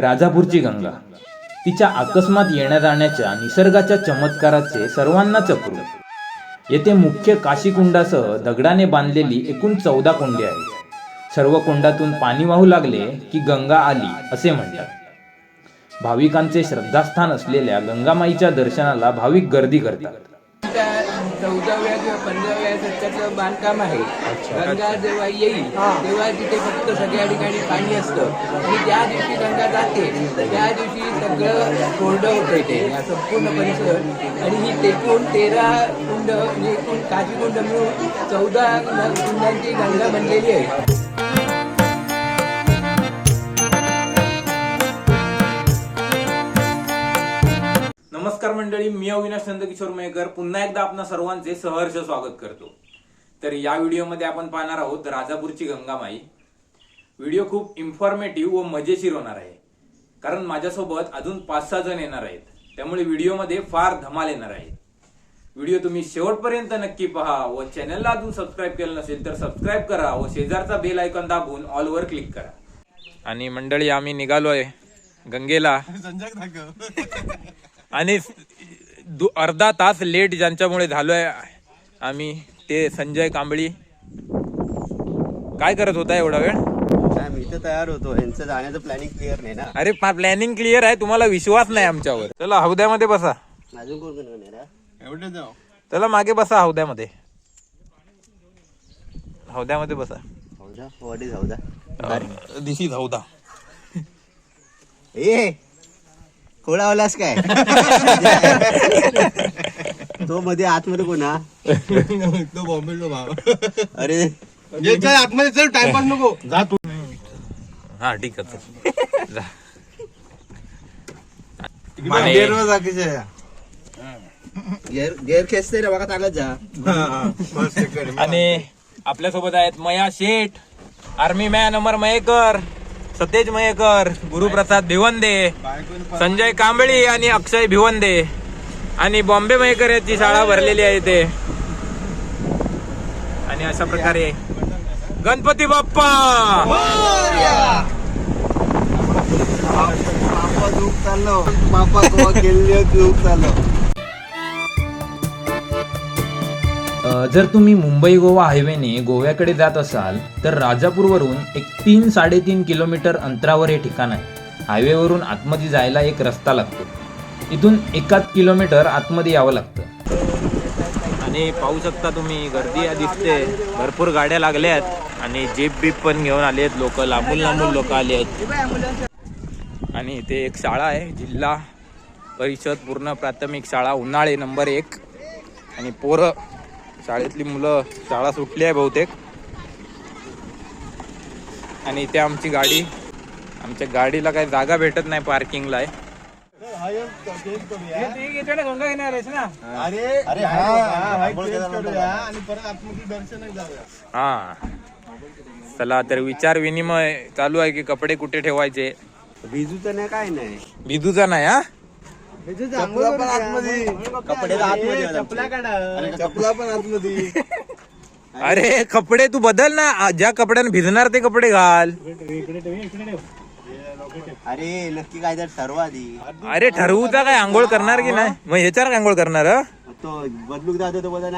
राजापूरची गंगा. तिच्या अकस्मात येण्या जाण्याच्या निसर्गाच्या चमत्काराचे सर्वांनाच अप्रूप येथे मुख्य काशीकुंडासह दगडाने बांधलेली एकूण चौदा कुंडे आहेत. सर्व कुंडातून पाणी वाहू लागले की गंगा आली असे म्हणतात. भाविकांचे श्रद्धास्थान असलेल्या गंगामाईच्या दर्शनाला भाविक गर्दी करतात. चौदाव्या किंवा पंधराव्या शतकाचं बांधकाम आहे गंगा जेव्हा येईल तेव्हा तिथे फक्त सगळ्या ठिकाणी पाणी असतं. आणि ज्या दिवशी गंगा जाते त्या दिवशी सगळं कोरडं होतं इथे. या संपूर्ण परिसर. आणि ही टेकून तेरा कुंड म्हणजे एकूण काशी कुंड मिळून चौदा कुंडांची गंगा बनलेली आहे. मंडळी मी अविनाश नंदकिशोर मयेकर पुन्हा एकदा आपणा सर्वांचे सहर्ष स्वागत करतो. तर या व्हिडिओमध्ये आपण पाहणार आहोत राजापूरची गंगामाई. व्हिडिओ खूप इन्फॉर्मेटिव्ह व मजेशीर होणार आहे. कारण माझ्यासोबत अजून पाच सहा जण येणार आहेत. त्यामुळे व्हिडिओमध्ये फार धमाल येणार आहे. व्हिडिओ तुम्ही शेवटपर्यंत नक्की पहा व चॅनलला अजून सबस्क्राईब केलं नसेल तर सबस्क्राईब करा व शेजारचा बेल आयकॉन दाबून ऑल वर क्लिक करा. आणि मंडळी आम्ही निघालोय गंगेला. आणि दु- अर्धा तास लेट ज्यांच्यामुळे झालोय आम्ही ते संजय कांबळी. काय करत होता एवढा वेळ? मी तर तयार होतो. यांचं जाण्याचं प्लॅनिंग क्लिअर नाही ना. अरे प्लॅनिंग क्लिअर आहे तुम्हाला विश्वास नाही आमच्यावर. चला हौद्यामध्ये बसा. अजून कोण कोण येणार आहे? एवढे जाऊ. चला मागे बसा हौद्यामध्ये. हौद्यामध्ये बसा. हो जा वडी जाऊ जा. दिस इज हौदा ए खोळावलास काय? तो मध्ये आतमध्ये कोणा तो बॉम्बे भाव. अरे. ये चल आतमध्ये चल टाइमपास नको. जा तू. हा ठीक आहे जा. गेर खेचते रे बघा जा. आणि आपल्यासोबत आहेत मया शेठ आर्मी मॅन अमर मयेकर. सतेज मयेकर गुरुप्रसाद भिवंदे संजय कांबळी आणि अक्षय भिवंदे आणि बॉम्बे मयेकर याची शाळा भरलेली आहे इथे. आणि अशा प्रकारे गणपती बाप्पा! बाप्पा दूक चाललो. बाप्पा गोवा गेले दूक चाललो. जर तुम्ही मुंबई गोवा हायवेने गोव्याकडे जात असाल तर राजापूरवरून एक तीन साडेतीन किलोमीटर अंतरावर हे ठिकाण आहे. हायवेवरून आतमध्ये जायला एक रस्ता लागतो. इथून एकाच किलोमीटर आतमध्ये यावं लागतं. आणि पाहू शकता तुम्ही गर्दी या दिसते. भरपूर गाड्या लागल्या आहेत आणि जीप बीप पण घेऊन आले आहेत लोक. लांबून लांबून लोक आले आहेत. आणि इथे एक शाळा आहे जिल्हा परिषद पूर्ण प्राथमिक शाळा उन्हाळे नंबर एक. आणि पोरं शाळेतली मुलं शाळा सुटली आहे बहुतेक. आणि इथे आमची गाडी आमच्या गाडीला काही जागा भेटत नाही पार्किंगला आहे. अरे अरे हा हा चला तर विचार विनिमय चालू आहे की कपडे कुठे ठेवायचे? भिजूचं नाही काय नाही. विदूचा नाही हा? चपला पण आतमध्ये. कपडे आतमध्ये चपला पण आतमध्ये. अरे कपडे तू बदल ना. ज्या कपड्याने भिजणार ते कपडे घाल. अरे नक्की काय तर सर्व आधी. अरे ठरवूचा काय? आंघोळ करणार की नाही? मग ह्याच्यावर काय आंघोळ करणार हं? तो बदलूक जातो तो बदल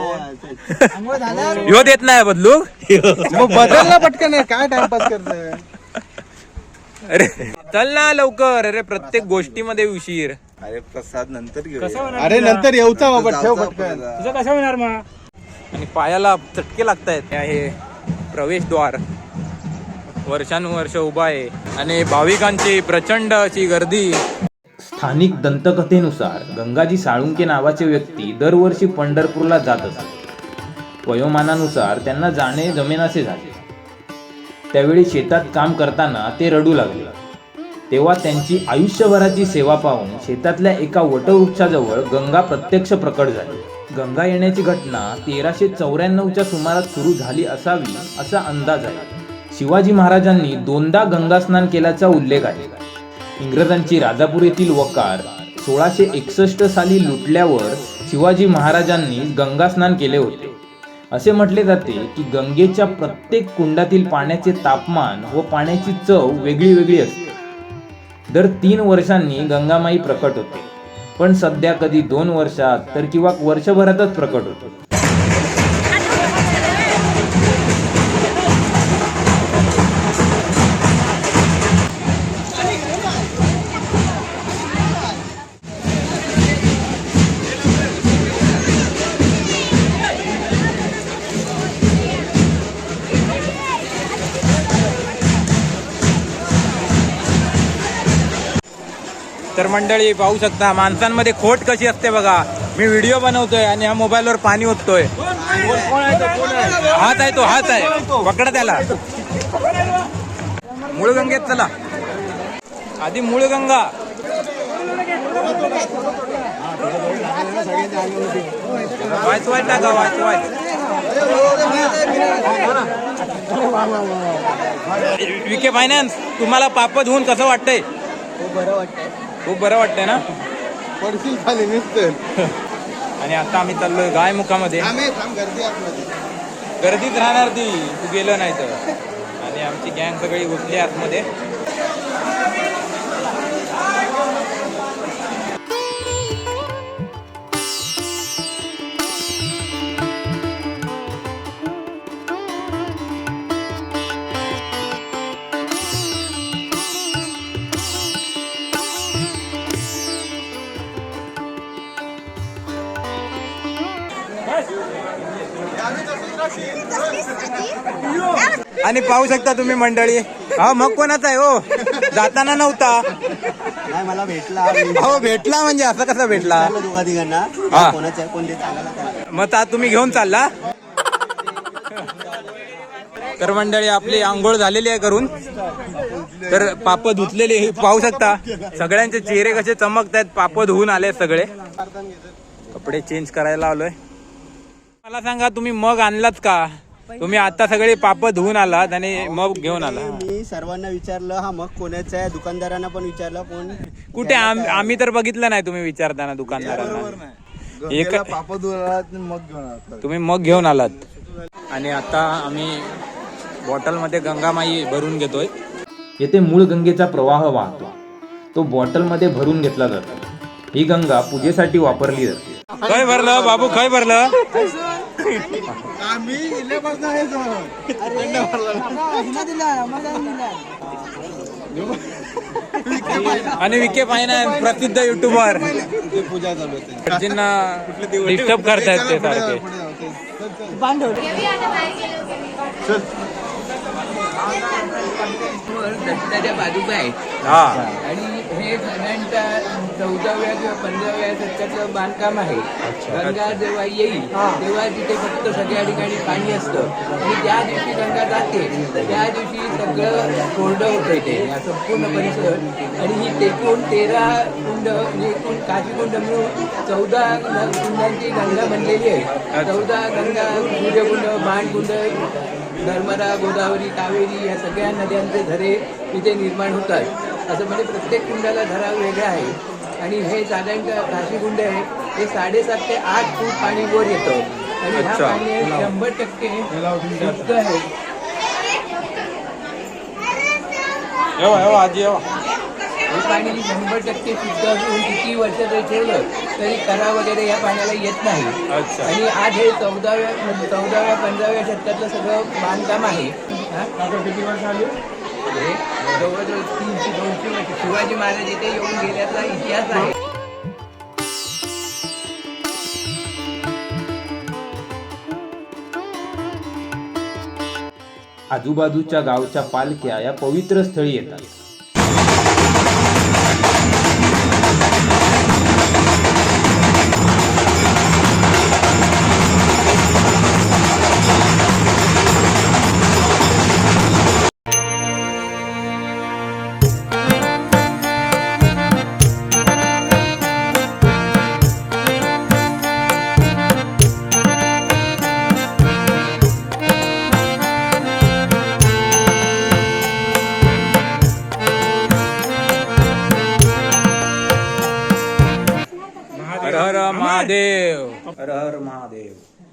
ह्यो देत नाही बदलू मग बदलला पटकन काय टाइमपास करतोय? अरे चल ना लवकर. अरे प्रत्येक गोष्टीमध्ये उशीर. अरे प्रसाद नंतर घेऊ अरे नंतर येऊचा बाबा ठेव पटकन. आणि पायाला चटके लागतायत. हे प्रवेशद्वार. वर्षानुवर्ष उभा आहे. आणि भाविकांची प्रचंड अशी गर्दी. स्थानिक दंतकथेनुसार गंगाजी साळुंके नावाचे व्यक्ती दरवर्षी पंढरपूरला जात असत. वयोमानानुसार त्यांना जाणे जमेनासे झाले. त्यावेळी शेतात काम करताना ते रडू लागले. तेव्हा त्यांची आयुष्यभराची सेवा पाहून शेतातल्या एका वटवृक्षाजवळ गंगा प्रत्यक्ष प्रकट झाली. गंगा येण्याची घटना तेराशे चौऱ्याण्णवच्या सुमारास सुरू झाली असावी असा अंदाज आहे. शिवाजी महाराजांनी दोनदा गंगास्नान केल्याचा उल्लेख आहे. इंग्रजांची राजापूर येथील वकार सोळाशे एकसष्ट साली लुटल्यावर शिवाजी महाराजांनी गंगास्नान केले होते. असे म्हटले जाते की गंगेच्या प्रत्येक कुंडातील पाण्याचे तापमान व पाण्याची चव वेगळी वेगळी असते. दर तीन वर्षांनी गंगामाई प्रकट होते. पण सध्या कधी दोन वर्षात तर किंवा वर्षभरातच प्रकट होतो. तर मंडळी पाहू शकता माणसांमध्ये खोट कशी असते बघा. मी व्हिडिओ बनवतोय आणि ह्या मोबाईलवर पाणी ओततोय. हात आहे तो हात आहे. पकडा त्याला. मुळगंगेत चला. आधी मूळगंगा. वाच वाच टाका वाचवाय विके फायनान्स तुम्हाला पापद होऊन कसं वाटतंय? बरं वाटतंय. खूप बरं वाटतंय ना? पडशील खाली निघतील आणि आता आम्ही चाललोय गाय मुखामध्ये आम्ही थांब गर्दी आतमध्ये गर्दीत राहणार ती. तू गेलं नाही तर. आणि आमची गँग सगळी घुसली आतमध्ये. आणि पाहू शकता तुम्ही मंडळी. हा मग कोणाचा आहे हो? जाताना नव्हता. नाही मला भेटला. हो भेटला म्हणजे असं कसं भेटला. मग आता तुम्ही घेऊन चालला? तर मंडळी आपली आंघोळ झालेली आहे करून. तर पाप धुतलेले हे पाहू शकता सगळ्यांचे चेहरे कसे चमकत आहेत पाप धुवून आले सगळे. कपडे चेंज करायला आलोय मला सांगा तुम्ही मग आणलाच का? तुम्ही आता सगळे पाप धुवून आलात आणि मग घेऊन आला. मी सर्वांना विचारलं हा मग कोणाचा आहे? दुकानदारांना पण विचारलं कोण? कुठे? आम- आम्ही तर बघितलं नाही तुम्ही विचारताना दुकानदारांना. एक पापद मग घेऊन आला. तुम्ही मग घेऊन आलात. आणि आता आम्ही बॉटलमध्ये गंगामाई भरून घेतोय. येथे मूळ गंगेचा प्रवाह वाहतो. तो बॉटलमध्ये भरून घेतला जातो. ही गंगा पूजेसाठी वापरली जाते. काय भरलं बाबू? काय भरलं? आम्ही इल्यापासून आहे. आणि विके फायनान्स प्रसिद्ध युट्यूबर ते पूजा चालू होते अर्जुनना डिस्टर्ब करतायत ते सारखे दत्ताच्या पादुका आहेत हा. आणि हे साधारणतः चौदाव्या किंवा पंधराव्या शतकातलं बांधकाम आहे. गंगा जेव्हा येईल तेव्हा तिथे फक्त सगळ्या ठिकाणी पाणी असतं. आणि ज्या दिवशी गंगा जाते त्या दिवशी सगळं कोरडं होतं हा संपूर्ण परिसर. आणि ही एकूण तेरा कुंड म्हणजे एकूण काशी कुंड मिळून चौदा कुंडांची गंगा बनलेली आहे. चौदा गंगा सूर्यकुंड बाणकुंड नर्मदा गोदावरी कावेरी या सगळ्या नद्यांचे झरे इथे निर्माण होतात. असं म्हणजे प्रत्येक कुंडाला झरा वेगळा आहे. आणि हे साधारणतः काशी कुंड आहे हे साडेसात ते आठ फूट पाणी वर येतं. आणि ह्या. पाणी शंभर टक्के शुद्ध आहे. आजी येवा. हे पाणी शंभर टक्के शुद्ध असून किती वर्ष जरी ठेवलं तरी करा वगैरे या पाण्याला येत नाही. अच्छा. आणि आज हे चौदाव्या चौदाव्या पंधराव्या शतकातलं सगळं बांधकाम आहे. हा? किती वर्ष आले? हे जवळजवळ तीनशे दोनशे वर्ष. शिवाजी महाराज इथे येऊन गेल्याचा इतिहास आहे. आजूबाजूच्या गावच्या पालख्या या पवित्र स्थळी येतात.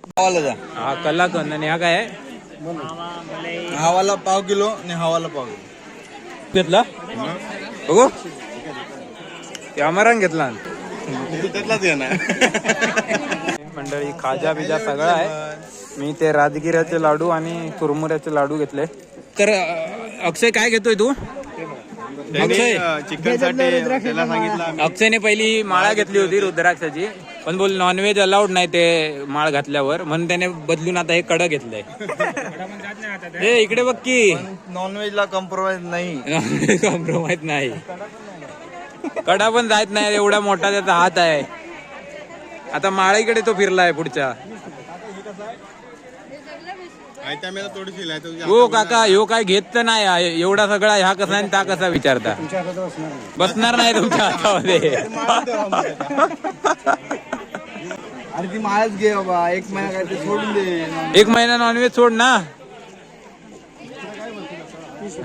महादेव हा कलाकंद आणि हा काय आहे? हवाला पाव किलो आणि हवाला पाव किलो घेतला बघू कॅमेरान घेतला त्यातलाच मंडळी खाजा बिजा सगळं आहे मी ते राजगिऱ्याचे लाडू आणि चुरमुऱ्याचे लाडू घेतले तर अ, अक्षय काय घेतोय तू अक्षय. चिकनसाठी त्याला सांगितलं आम्ही. अक्षयने पहिली माळा घेतली होती रुद्राक्षाची पण बोल नॉनव्हेज अलाउड नाही ते माळ घातल्यावर म्हणून त्याने बदलून आता हे कडं घेतलंय. हे इकडे बघ की. नॉनव्हेज ला कॉम्प्रोमाइज नाही. कॉम्प्रोमाइज नाही. कडा पण जात नाही एवढा मोठा त्याचा हात आहे. आता माळीकडे तो फिरलाय पुढच्या. हो काका ह्यो काय घेत तर नाही आहे. एवढा सगळा ह्या कसा आणि त्या कसा विचारता? बसणार नाही तुमच्या हातामध्ये. अरे ती माळच घे बाबा. एक महिना काय ते सोडून दे. एक महिना नॉनव्हेज सोड ना.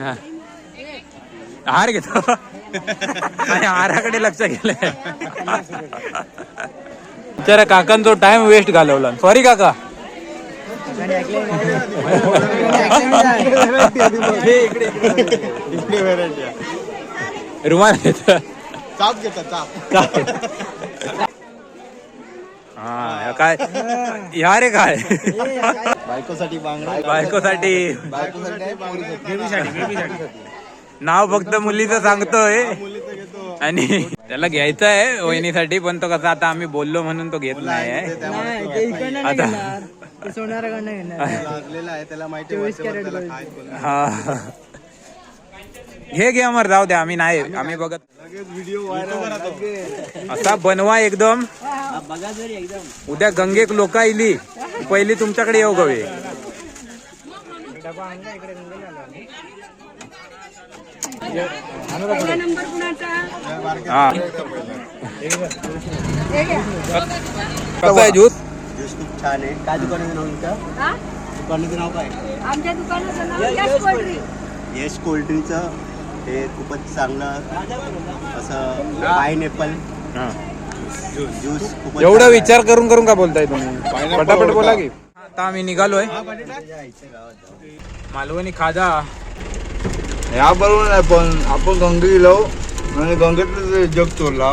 हा. हार घेतो. आणि हाराकडे लक्ष गेलंय. बिचारा काकांचा टाइम वेस्ट घालवला. सॉरी काका. रुमाल घेत चाप घेता चाप हा काय? ह्या रे काय? बायकोसाठी बांगडा. बायकोसाठी. नाव फक्त मुलीचं सांगतोय. आणि त्याला घ्यायचं आहे वहिनीसाठी पण तो कसा आता आम्ही बोललो म्हणून तो घेत नाही आहे आता लागलेला आहे त्याला माहिती आहे वरच्यावर त्याला काय बोलणार. हा. घे घे अमर जाऊ द्या आम्ही नाही आम्ही बघत लगेच व्हिडिओ व्हायरल असा बनवा एकदम. उद्या गंगेक लोक इली पहिली तुमच्याकडे येऊ गवे. पहिला नंबर कुणाचा? हा. घ्या. कसं आहे ज्यूस ज्यूस खूप छान आहे. काय दुकानाचं नाव तुमचं हा? दुकानाचं नाव काय? आमच्या दुकानाचं नाव यश पोल्ट्री येस कोल्ड्रिंकचं हे खूपच चांगलं असं पायनॅपल हा. ज्यूस खूपच एवढं चांगलं विचार करून करून का बोलताय तुम्ही? पटापट बोला की. आता आम्ही निघालोय. मालवणी खाजा. या बरोबर नाही पण आपण गंगे गेलो आणि गंगेतलं जग चोरला